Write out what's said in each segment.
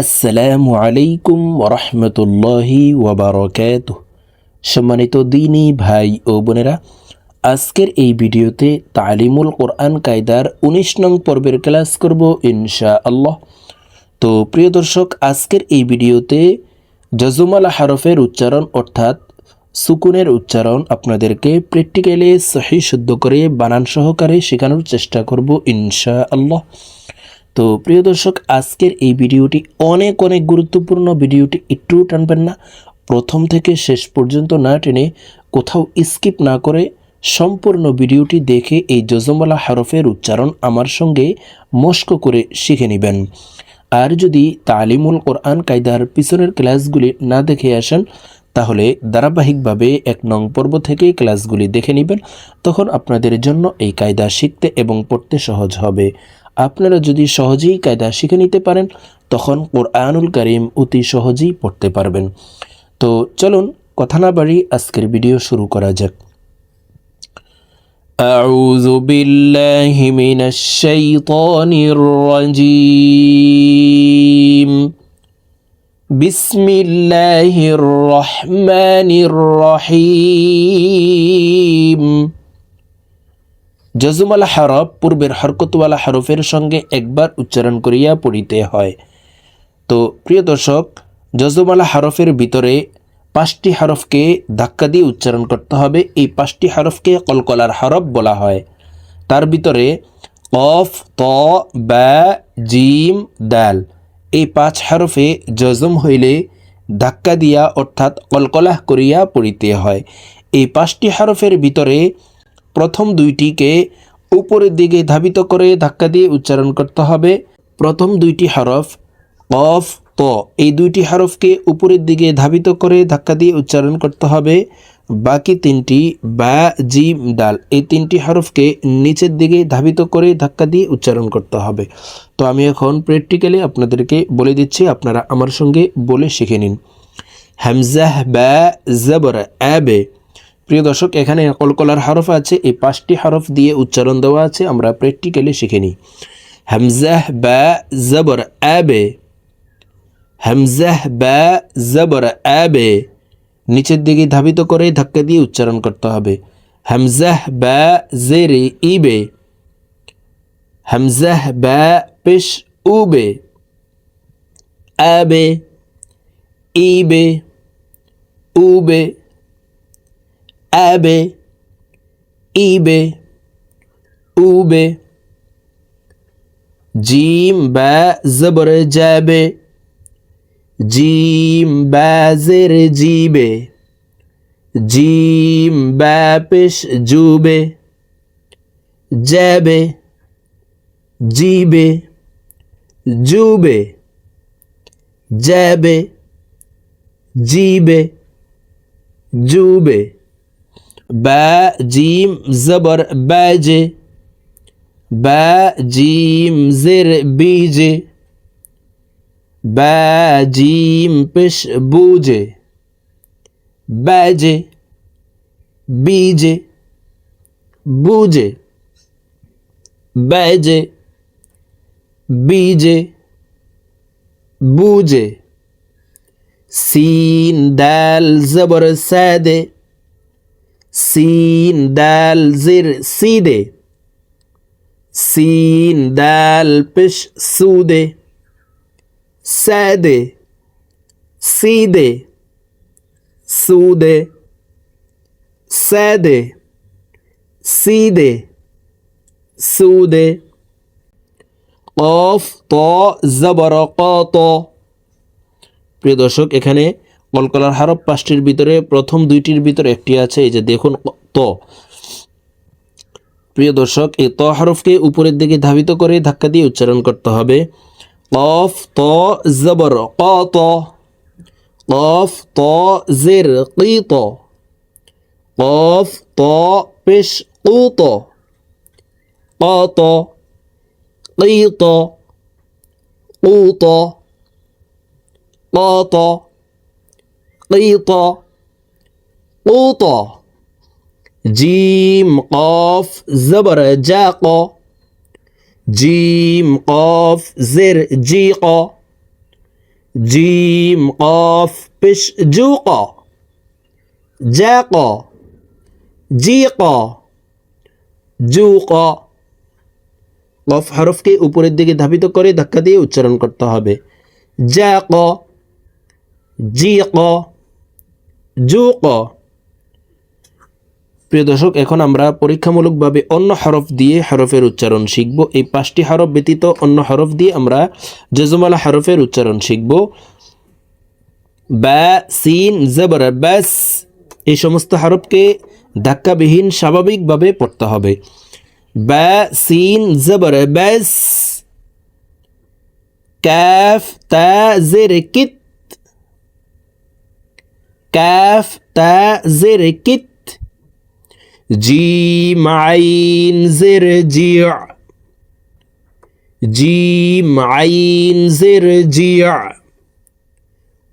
আসসালামু আলাইকুম ওরহমতুল্লাহি ওবরকাত সম্মানিত দিনী ভাই ও বোনেরা, আজকের এই ভিডিওতে তালিমুল কোরআন কায়দার উনিশ নং পর্বের ক্লাস করব ইনশা আল্লাহ তো প্রিয় দর্শক, আজকের এই ভিডিওতে জজুমালা হারফের উচ্চারণ অর্থাৎ সুকুনের উচ্চারণ আপনাদেরকে প্র্যাকটিক্যালি সহি শুদ্ধ করে বানান সহকারে শেখানোর চেষ্টা করব ইনশা আল্লাহ তো প্রিয় দর্শক, আজকের এই ভিডিওটি অনেক অনেক গুরুত্বপূর্ণ। ভিডিওটি একটু টানবেন না। প্রথম থেকে শেষ পর্যন্ত না টেনে কোথাও স্কিপ না করে সম্পূর্ণ ভিডিওটি দেখে এই জজমওয়ালা হরফের উচ্চারণ আমার সঙ্গে মস্ক করে শিখে নেবেন। আর যদি তালিমুল কোরআন কায়দার পিছনের ক্লাসগুলি না দেখে আসেন, তাহলে ধারাবাহিকভাবে এক নং পর্ব থেকে ক্লাসগুলি দেখে নেবেন। তখন আপনাদের জন্য এই কায়দা শিখতে এবং পড়তে সহজ হবে। আপনারা যদি সহজেই কায়দা শিখে নিতে পারেন তখন কোরআনুল করিম অতি সহজেই পড়তে পারবেন তো চলুন কথা না বাড়ি আজকের ভিডিও শুরু করা যাক أعوذ بالله من الشيطان الرجيم بسم الله الرحمن الرحيم জজুমালা হরফ পূর্বের হরকতওয়ালা হরফের সঙ্গে একবার উচ্চারণ করিয়া পড়িতে হয়। তো প্রিয় দর্শক জজুমালা হরফের ভিতরে পাঁচটি হরফকে ধাক্কা দিয়ে উচ্চারণ করতে হবে। এই পাঁচটি হরফকে কলকলার হরফ বলা হয়। তার ভিতরে কফ, ত ব্যা জিম, দাল এই পাঁচ হরফে জজম হইলে ধাক্কা দিয়া অর্থাৎ কলকলাহ করিয়া পড়িতে হয়। এই পাঁচটি হরফের ভিতরে প্রথম দুইটিকে উপরের দিকে ধাবিত করে ধাক্কা দিয়ে উচ্চারণ করতে হবে। প্রথম দুইটি হরফ কফ, ত। এই দুইটি হরফকে উপরের দিকে ধাবিত করে ধাক্কা দিয়ে উচ্চারণ করতে হবে। বাকি তিনটি বা, জিম, ডাল এই তিনটি হরফকে নিচের দিকে ধাবিত করে ধাক্কা দিয়ে উচ্চারণ করতে হবে। তো আমি এখন প্র্যাকটিক্যালি আপনাদেরকে বলে দিচ্ছি, আপনারা আমার সঙ্গে বলে শিখে নিন। হ্যামজাহ বা, জবর, অ্যাবে প্রিয় দর্শক, এখানে কলকলার হরফ আছে, এই পাঁচটি হরফ দিয়ে উচ্চারণ দেওয়া আছে, আমরা প্র্যাকটিক্যালি শিখে নিই। হামজাহ, বা, জবর অ্যাবে হামজাহ, বা, জবর অ্যাবে নিচের দিকে ধাবিত করে ধাক্কা দিয়ে উচ্চারণ করতে হবে। হামজাহ, বা, জেরে, ইবে। হামজাহ, বা, পেশ, উবে। আবে, ইবে, উবে। আবে ইবে উবে জিম বা জবর যাবে জিম বা জের জিবে জিম বা পেশ জুবে যাবে জিবে জুবে যাবে জিবে জুবে বা জিম জবর বাজে বা জিম জের বিজে বা জিম পেশ বুজে বাজে বিজে বুজে বাজে বিজে বুজে সিন দাল জবর সাদে সিন, দাল, জির, সিদে। সিন, দাল, পেশ, সুদে। সাদে সিদে। সুদে সাদে সিদে। সুদে। কফ, ত, জবর কত প্রিয় দর্শক, এখানে কলকলার হারপ পাঁচটির ভিতরে প্রথম দুইটির ভিতরে একটি আছে, এই যে দেখুন, ত। প্রিয় দর্শক, এই ত হরফকে উপরের দিকে ধাবিত করে ধাক্কা দিয়ে উচ্চারণ করতে হবে। কফ, ত, জবর ক ত কফ, ত, জের কি ত কফ, ত, পেশ কু ত ক ত কি ত উ ত ক ত قيط قوط جيم قاف زبر جاق جيم قاف زر جيق জিম কফ পেশ জু ক জা ক জি ক জু ক কফ হরফকে উপরের দিকে ধাবিত করে ধাক্কা দিয়ে উচ্চারণ করতে হবে জা ক জি ক জু ক প্রিয় দর্শক, এখন আমরা পরীক্ষামূলকভাবে অন্য হরফ দিয়ে হরফের উচ্চারণ শিখব। এই পাঁচটি হরফ ব্যতীত অন্য হরফ দিয়ে আমরা জজমালা হরফের উচ্চারণ শিখব। বা সিন, জবর, ব্যাস, এই সমস্ত হরফকে ধাক্কাবিহীন স্বাভাবিকভাবে পড়তে হবে। ব্যা, সিন, জবর, ব্যাস, ক্যাফ, তা, জের, কিত ক্যাফ তা জের কিত جيم عين زر جيع جيم عين زر جيع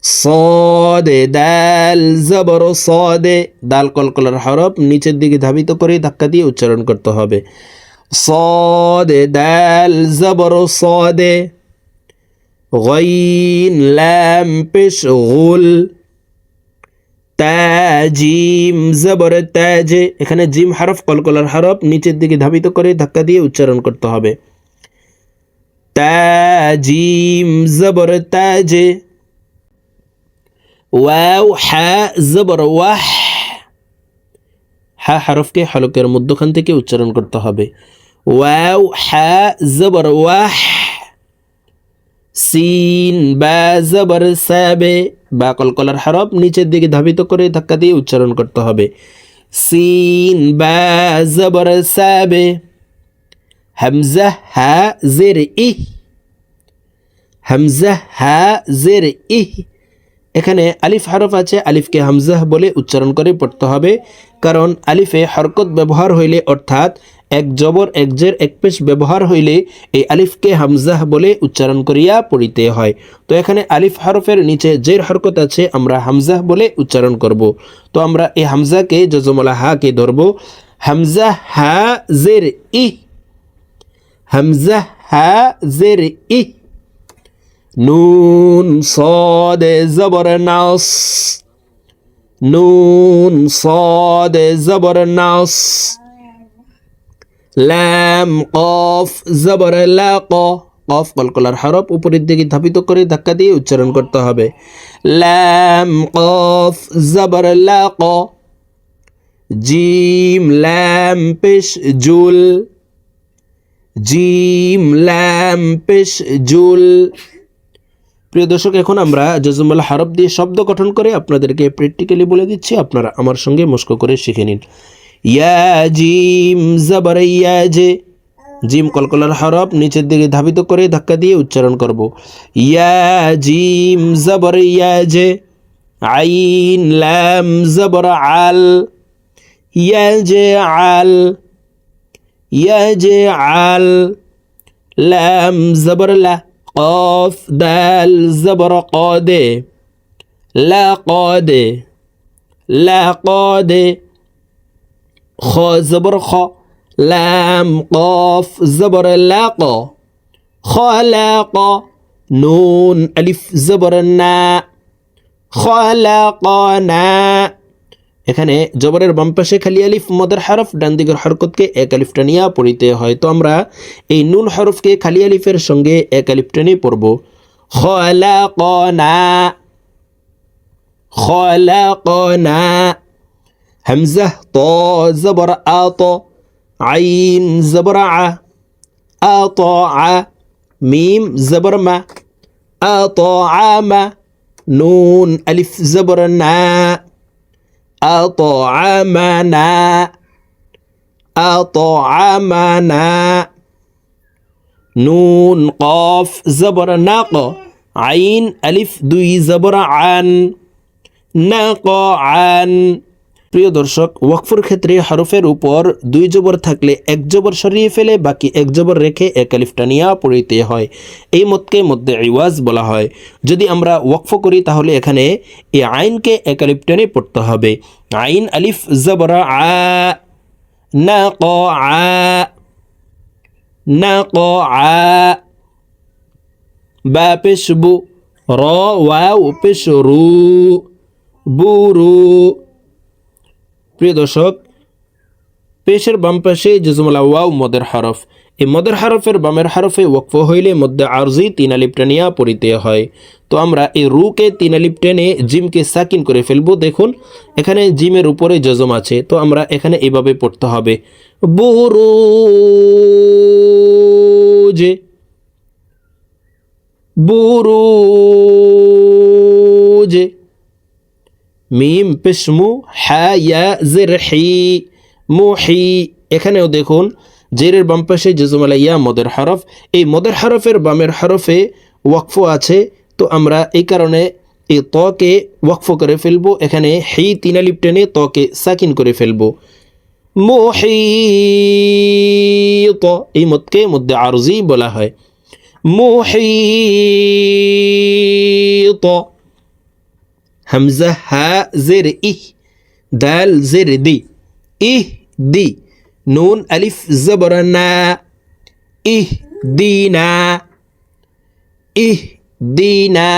صاد দাল জবর صاد দাল কলকলার হরফ নিচের দিকে ধাবিত করে ধাক্কা দিয়ে উচ্চারণ করতে হবে صاد দাল জবর صاد غين لام পেশ غل তাজিম, জবর তাজে। এখানে জিম হরফ, কলকলার হরফ নিচের দিকে ধাবিত করে ধাক্কা দিয়ে উচ্চারণ করতে হবে। তাজিম, জবর তাজে। ওয়াও, হা, জবর, ওয়াহ। হা হরফকে হলকের মধ্যখান থেকে উচ্চারণ করতে হবে। ওয়াও, হা, জবর, ওয়াহ। সিন বা জবর, সাবে, বা কলকলার হরফ নিচের দিকে ধাবিত করে ধাক্কা দিয়ে উচ্চারণ করতে হবে। সিন বা সাবে, হামজা, হা, জের, ইহ, হামজা, হা, জের, ইহ। এখানে আলিফ হরফ আছে, আলিফকে হামজাহ বলে উচ্চারণ করে পড়তে হবে, কারণ আলিফে হরকত ব্যবহার হইলে অর্থাৎ এক জবর, এক জের, এক পেশ ব্যবহার হইলে এই আলিফকে হামজাহ বলে উচ্চারণ করিয়া পড়িতে হয়। তো এখানে আলিফ হরফের নিচে জের হরকত আছে, আমরা হামজাহ বলে উচ্চারণ করব। তো আমরা এই হামজাকে যজমলা হাকে ধরব। হামজা হা জের ই। হামজা হা জের ই। নুন সদে জবর নাস। নুন সদে জবর নাস। লাম, কফ, জবর লাক কফ কলকলার হরফ উপরের দিকে ধাপিত করে ধাক্কা দিয়ে উচ্চারণ করতে হবে। লাম, কফ, জবর লাক জিম, লাম, পেশ, জুল। জিম, লাম, পেশ, জুল। প্রিয় দর্শক, এখন আমরা জজমুল হারফ দিয়ে শব্দ গঠন করে আপনাদেরকে প্র্যাকটিক্যালি বলে দিচ্ছি। আপনারা আমার সঙ্গে মস্ক করে শিখে নিন। ইয়া জিম জবর ইয়া যে জিম কলকলার হরফ নিচের দিকে ধাবিত করে ধাক্কা দিয়ে উচ্চারণ করব ইয়া জিম জবর ইয়া যে আইন লাম জবর আল ইয়া যে আল ইয়া যে আল লাম জবর লা قاف دال زبر قاد لا قاد لا قاد خ زبر خ لام قاف زبر لاق خلاق نون ألف زبر نا خلقنا এখানে জবরের বাম পাশে খালি আলিফ মদের হরফ ডান দিকের হরকতকে এক আলিফ টানিয়া পড়িতে হয় তো আমরা এই নুন হরফকে খালি আলিফের সঙ্গে এক আলিফ টানি পড়ব খলাকনা খলাকনা হামজা ত همزة طا زبر آطا عين زبر ع أطاع ميم زبر ما أطعام نون ألف زبر ناء أطعمنا أطعمنا نون قاف زبر ناق عين ألف دوي زبر عن ناقعا প্রিয় দর্শক, ওয়াকফুর ক্ষেত্রে হরফের উপর দুই জবর থাকলে এক জবর সরিয়ে ফেলে, বাকি এক জবর রেখে এক আলিফ পড়িতে হয়। এই মতকে মধ্যে ইওয়াজ বলা হয়। যদি আমরা ওয়াকফ করি, তাহলে এখানে এই আইনকে এক আলিফ পড়তে হবে। আইন আলিফ জবর আ, না ক, আ, না ক, আ, বা পেশ বু, র ওয়াও পেশ রু বুরু প্রিয় দর্শক, পেশের বাম পাশে জজমলা ওয়াও মদের হরফ। এই মদের হরফের বামের হরফে ওয়াকফ হইলে মধ্যে আরজি তিন আলিপ টানিয়া পড়িতে হয়। তো আমরা এই রুকে তিন আলিপ টেনে জিমকে সাকিন করে ফেলব। দেখুন, এখানে জিমের উপরে জজম আছে। তো আমরা এখানে এভাবে পড়তে হবে। বুরু যে বুরুজ। মিম পেশমু হ্যা জের, হি মুহি এখানেও দেখুন, জেরের বাম পাশে জেজুমালা ইয়া মদের হরফ। এই মদের হরফের বামের হরফে ওয়াকফ আছে, তো আমরা এই কারণে এই তকে ওয়াকফ করে ফেলব। এখানে হেই তিনালিপ টেনে তকে সাকিন করে ফেলব। মোহিত এই মতকে মধ্যে আরজি বলা হয়। মোহিত হামজা হা জের ইহ দাল জের দি ইহ দি নুন আলিফ জবরানা ইহ দিনা ইহ দিনা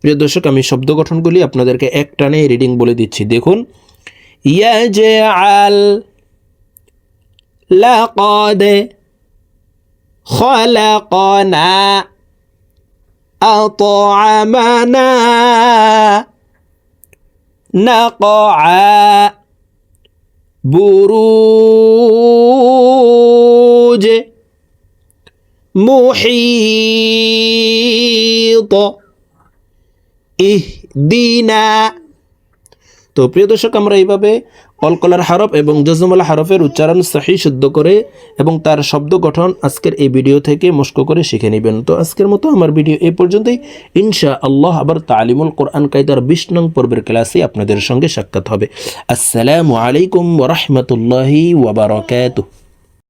প্রিয় দর্শক, আমি শব্দ গঠনগুলি আপনাদেরকে এক টানে রিডিং বলে দিচ্ছি। দেখুন ইয়া জে আল লাকদ খলাকনা। أطعمنا نقعا بروج محيط اهدنا তো প্রিয় দর্শক আমরা এইভাবে অলকলার হরফ এবং জজমলা হরফের উচ্চারণ সহি শুদ্ধ করে এবং তার শব্দ গঠন আজকের এই ভিডিও থেকে মস্ক করে শিখে নেবেন। তো আজকের মতো আমার ভিডিও এ পর্যন্তই। ইনশা আল্লাহ আবার তালিমুল কোরআন কায়দার বিশ নং পর্বের ক্লাসে আপনাদের সঙ্গে সাক্ষাৎ হবে। আসসালামু আলাইকুম ওরহমতুল্লাহি ওবরাকাতুহ